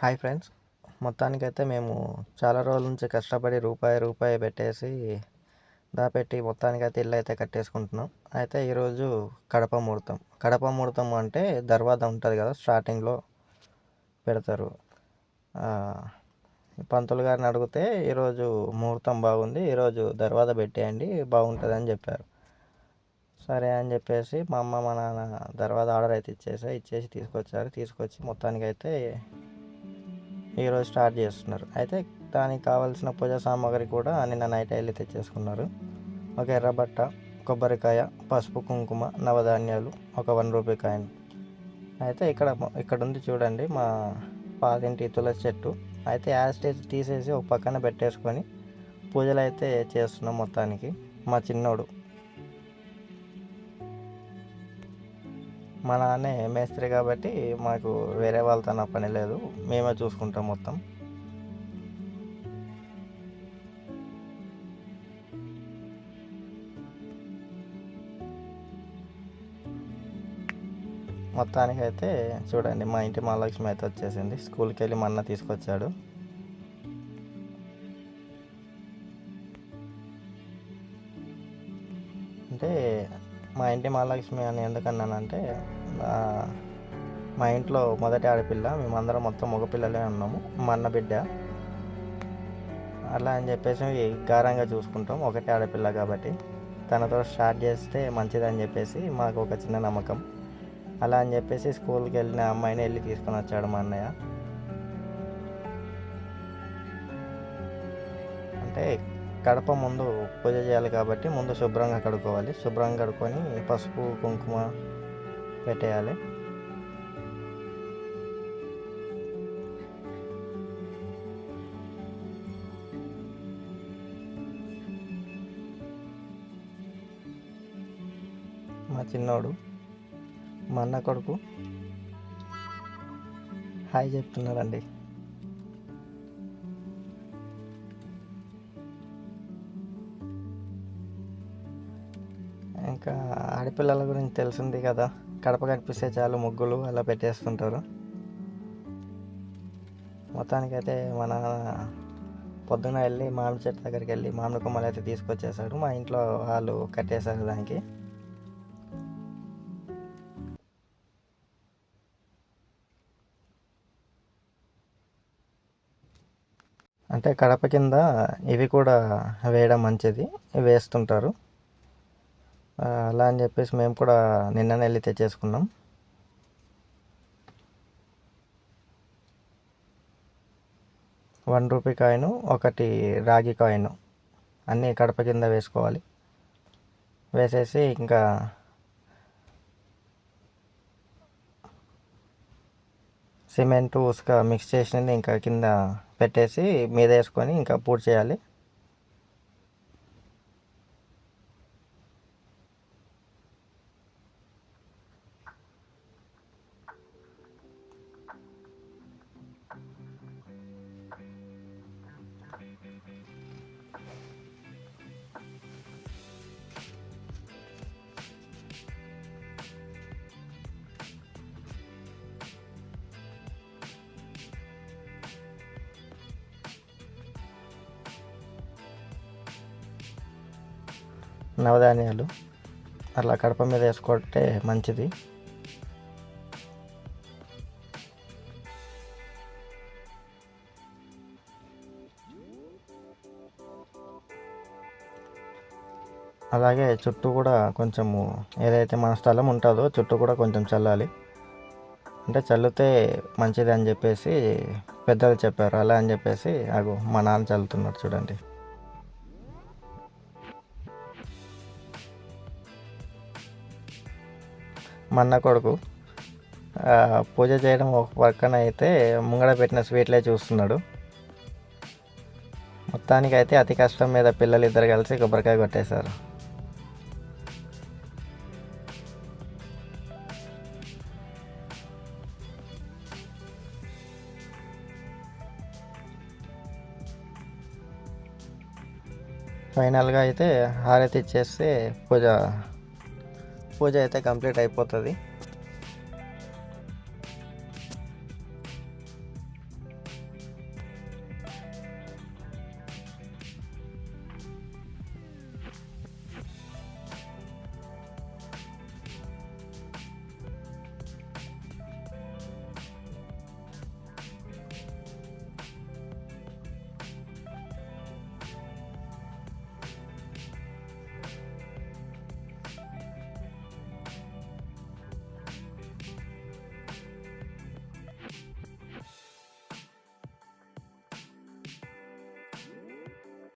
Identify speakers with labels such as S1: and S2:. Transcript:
S1: Hi friends. మొత్తానికైతే మేము చాలా రోజుల నుంచి కష్టపడి రూపాయి రూపాయి పెట్టేసి దాపెట్టి మొత్తానికైతే ఇల్లు అయితే కట్టేసుకుంటున్నాం. అయితే ఈరోజు కడప ముహూర్తం. కడప ముహూర్తం అంటే దర్వాజ ఉంటుంది కదా స్టార్టింగ్లో పెడతారు. పంతులు గారిని అడిగితే ఈరోజు ముహూర్తం బాగుంది ఈరోజు దర్వాజ పెట్టేయండి బాగుంటుంది అని చెప్పారు. సరే అని చెప్పేసి మా అమ్మ మా నాన్న తర్వాత ఆర్డర్ అయితే ఇచ్చేసా ఇచ్చేసి తీసుకొచ్చారు. తీసుకొచ్చి మొత్తానికైతే ఈరోజు స్టార్ట్ చేస్తున్నారు. అయితే దానికి కావాల్సిన పూజ సామాగ్రి కూడా నిన్న నైట్ వెళ్ళి తెచ్చేసుకున్నారు. ఒక ఎర్రబట్ట కొబ్బరికాయ పసుపు కుంకుమ నవధాన్యాలు ఒక వన్ రూపీ కాయిన్. అయితే ఇక్కడ ఇక్కడ ఉంది చూడండి మా పాతింటి తులసి చెట్టు. అయితే యాస్టేజ్ తీసేసి ఒక పక్కన పెట్టేసుకొని పూజలు అయితే చేస్తున్నాం మొత్తానికి మా చిన్నోడు. మా నాన్నే మేస్త్రి కాబట్టి మాకు వేరే వాళ్ళతో నా పని లేదు. మేమే చూసుకుంటాం మొత్తం. మొత్తానికి అయితే చూడండి మా ఇంటి మహాలక్ష్మి అయితే వచ్చేసింది. స్కూల్కి వెళ్ళి మొన్న తీసుకొచ్చాడు. అంటే మా ఇంటి మహాలక్ష్మి అని ఎందుకన్నానంటే మా ఇంట్లో మొదటి ఆడపిల్ల మేమందరం మొత్తం మగపిల్లలే ఉన్నాము మా అన్న బిడ్డ. అలా అని చెప్పేసి గారంగా చూసుకుంటాం ఒకటే ఆడపిల్ల కాబట్టి. తనతో స్టార్ట్ చేస్తే మంచిదని చెప్పేసి మాకు ఒక చిన్న నమ్మకం. అలా అని చెప్పేసి స్కూల్కి వెళ్ళిన అమ్మాయిని వెళ్ళి తీసుకొని వచ్చాడు మా అన్నయ్య. అంటే కడప ముందు పూజ చేయాలి కాబట్టి ముందు శుభ్రంగా కడుక్కోవాలి. శుభ్రంగా కడుక్కొని పసుపు కుంకుమ పెట్టేయాలి. మా చిన్నోడు మా అన్న కొడుకు. హాయ్ చెప్తున్నారండి. ఇంకా ఆడపిల్లల గురించి తెలిసింది కదా. కడప కనిపిస్తే చాలు ముగ్గులు అలా పెట్టేస్తుంటారు. మొత్తానికైతే మన పొద్దున వెళ్ళి మామిడి చెట్టు దగ్గరికి వెళ్ళి మామిడి కొమ్మలు అయితే తీసుకొచ్చేసాడు మా ఇంట్లో వాళ్ళు కట్టేశారు దానికి. అంటే కడప కింద ఇవి కూడా వేయడం మంచిది. వేస్తుంటారు. అలా అని చెప్పేసి మేము కూడా నిన్ననే వెళ్ళి తెచ్చేసుకున్నాం. వన్ రూపీ కాయిన్ ఒకటి రాగి కాయిన్ అన్నీ కడప కింద వేసుకోవాలి. వేసేసి ఇంకా సిమెంట్ ఉసుక మిక్స్ చేసినది ఇంకా కింద పెట్టేసి మీద వేసుకొని ఇంకా పూర్తి చేయాలి. నవధాన్యాలు అట్లా కడప మీద వేసుకుంటే మంచిది. అలాగే చుట్టూ కూడా కొంచెము ఏదైతే మన స్థలం ఉంటుందో చుట్టూ కూడా కొంచెం చల్లాలి. అంటే చల్లితే మంచిది అని చెప్పేసి పెద్దలు చెప్పారు. అలా అని చెప్పేసి అగు మా నాన్న చల్లుతున్నారు చూడండి. మన్న కొడుకు పూజ చేయడం ఒక పక్కన అయితే ముంగడ పెట్టిన స్వీట్లే చూస్తున్నాడు. మొత్తానికి అయితే అతి కష్టం మీద పిల్లలు ఇద్దరు కలిసి కొబ్బరికాయ కొట్టేశారు. ఫైనల్గా అయితే హారతి ఇచ్చేస్తే పూజ పూజ అయితే కంప్లీట్ అయిపోతుంది.